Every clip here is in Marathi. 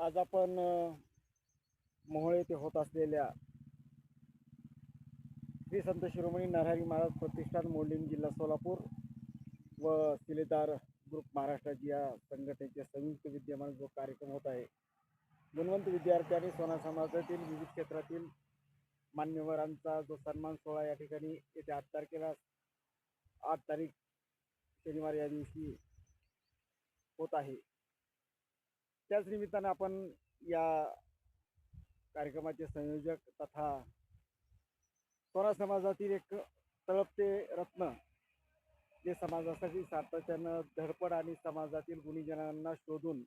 आज आपण अ, मोहोळ येथे होत असलेल्या श्री संत शिरोमणी नरहरी महाराज प्रतिष्ठान मोल्डिंग जिल्हा सोलापूर व शिलेदार ग्रुप महाराष्ट्राची या संघटनेचे संयुक्त विद्यमान जो कार्यक्रम होत आहे गुणवंत विद्यार्थी आणि सोना समाजातील विविध क्षेत्रातील मान्यवरांचा जो सन्मान सोहळा या ठिकाणी येत्या आठ तारखेला आठ तारीख शनिवार या दिवशी होत आहे. त्याच निमित्तानं आपण या कार्यक्रमाचे संयोजक तथा स्वरा समाजातील एक तळपते रत्न जे समाजासाठी सातत्यानं धडपड आणि समाजातील गुणीजनांना शोधून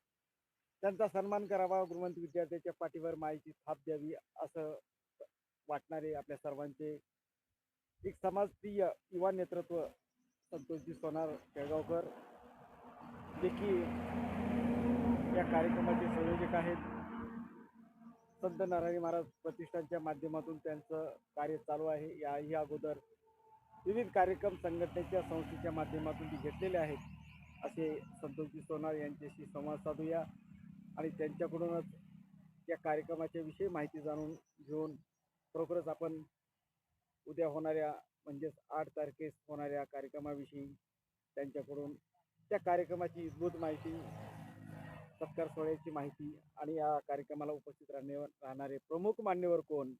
त्यांचा सन्मान करावा गुणवंत विद्यार्थ्याच्या पाठीवर मायेची थाप द्यावी असं वाटणारे आपल्या सर्वांचे एक समाजप्रिय युवा नेतृत्व संतोषजी सोनार केळगावकर जे की या कार्यक्रमाचे संयोजक आहेत. संत नारायणी महाराज प्रतिष्ठानच्या माध्यमातून त्यांचं कार्य चालू आहे. याही अगोदर विविध कार्यक्रम संघटनेच्या संस्थेच्या माध्यमातून ते घेतलेले आहेत. असे संतोषजी सोनार यांच्याशी संवाद साधूया आणि त्यांच्याकडूनच या कार्यक्रमाच्या विषयी माहिती जाणून घेऊन खरोखरच आपण उद्या होणाऱ्या म्हणजेच आठ तारखेस होणाऱ्या कार्यक्रमाविषयी त्यांच्याकडून त्या कार्यक्रमाची उद्भूत माहिती सत्कार सोहळ्याची माहिती आणि या कार्यक्रमाला उपस्थित राहणे राहणारे प्रमुख मान्यवर कोण?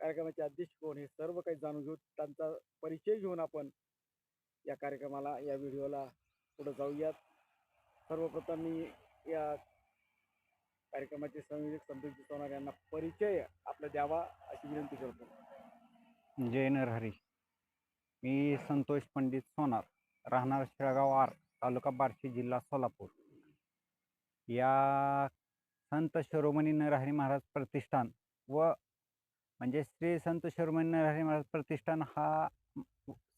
कार्यक्रमाचे अध्यक्ष कोण? हे सर्व काही जाणून घेऊ त्यांचा परिचय घेऊन आपण या कार्यक्रमाला या व्हिडिओला पुढे जाऊयात. सर्वप्रथम मी या कार्यक्रमाचे संयोजक संतोष सोनार यांना परिचय आपला द्यावा अशी विनंती करतो. जय नरहरी. मी संतोष पंडित सोनार राहणार शेळगाव आर तालुका बार्शी जिल्हा सोलापूर. या संत शिरोमणी नरहरी महाराज प्रतिष्ठान व म्हणजे श्री संत शिरोमणी नरहरी महाराज प्रतिष्ठान हा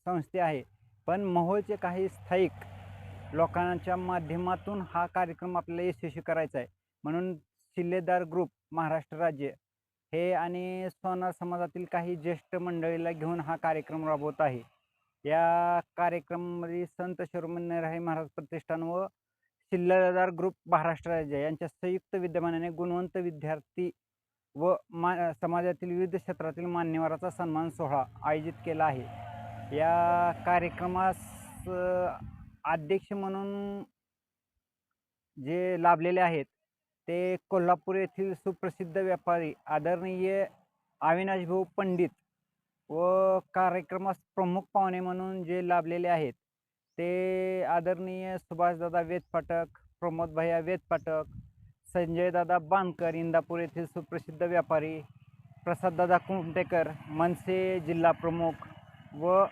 संस्थे आहे. पण मोहोळचे काही स्थायिक लोकांच्या माध्यमातून हा कार्यक्रम आपल्याला यशस्वी करायचा आहे. म्हणून शिल्लेदार ग्रुप महाराष्ट्र राज्य हे आणि सोनार समाजातील काही ज्येष्ठ मंडळीला घेऊन हा कार्यक्रम राबवत आहे. या कार्यक्रमामध्ये संत शिरोमणी नरहरी महाराज प्रतिष्ठान व शिल्लदार ग्रुप महाराष्ट्र राज्य यांच्या संयुक्त विद्यमानाने गुणवंत विद्यार्थी व मा समाजातील विविध क्षेत्रातील मान्यवराचा सन्मान सोहळा आयोजित केला आहे. या कार्यक्रमास अध्यक्ष म्हणून जे लाभलेले आहेत ते कोल्हापूर येथील सुप्रसिद्ध व्यापारी आदरणीय अविनाशभाऊ पंडित व कार्यक्रमास प्रमुख पाहुणे म्हणून जे लाभलेले आहेत ते आदरणीय सुभाषदादा वेदपाठक प्रमोद भैया वेदपाठक संजयदादा बांधकर इंदापूर येथील सुप्रसिद्ध व्यापारी प्रसाददादा कुमटेकर मनसे जिल्हा प्रमुख व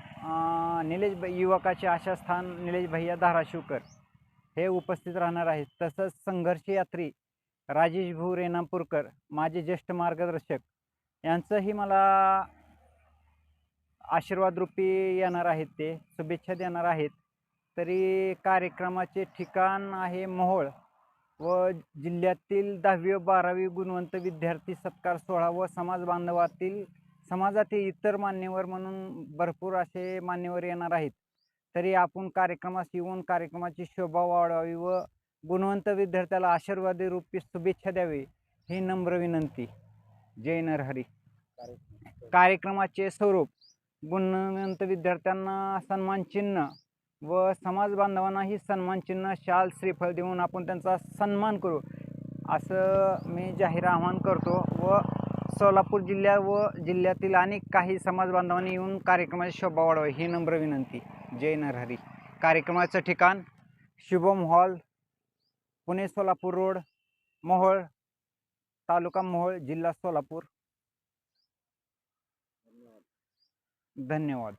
निलेश बै- युवकाचे आशास्थान निलेश भैया धाराशिवकर हे उपस्थित राहणार आहेत. तसंच संघर्ष यात्री राजेश भू रेनापूरकर माझे ज्येष्ठ मार्गदर्शक यांचंही मला आशीर्वाद रूपी येणार आहेत ते शुभेच्छा देणार आहेत. तरी कार्यक्रमाचे ठिकाण आहे मोहोळ व जिल्ह्यातील दहावी व बारावी गुणवंत विद्यार्थी सत्कार सोहळा व समाज बांधवातील समाजातील इतर मान्यवर म्हणून भरपूर असे मान्यवर येणार आहेत. तरी आपण कार्यक्रमास येऊन कार्यक्रमाची शोभा वाढवावी व गुणवंत विद्यार्थ्याला आशीर्वादी रूपी शुभेच्छा द्यावी ही नम्र विनंती. जय नरहरी. कार्यक्रमाचे स्वरूप गुणवंत विद्यार्थ्यांना सन्मान चिन्ह व समाज बांधवांनाही सन्मान चिन्ह शाल श्रीफळ देऊन आपण त्यांचा सन्मान करू. असं मी जाहीर आवाहन करतो व सोलापूर जिल्ह्या व जिल्ह्यातील अनेक काही समाज बांधवांनी येऊन कार्यक्रमाची शोभा वाढवावी ही नम्र विनंती. जय नरहरी कार्यक्रमाचं ठिकाण शुभम हॉल पुणे सोलापूर रोड मोहोळ तालुका मोहोळ जिल्हा सोलापूर. धन्यवाद.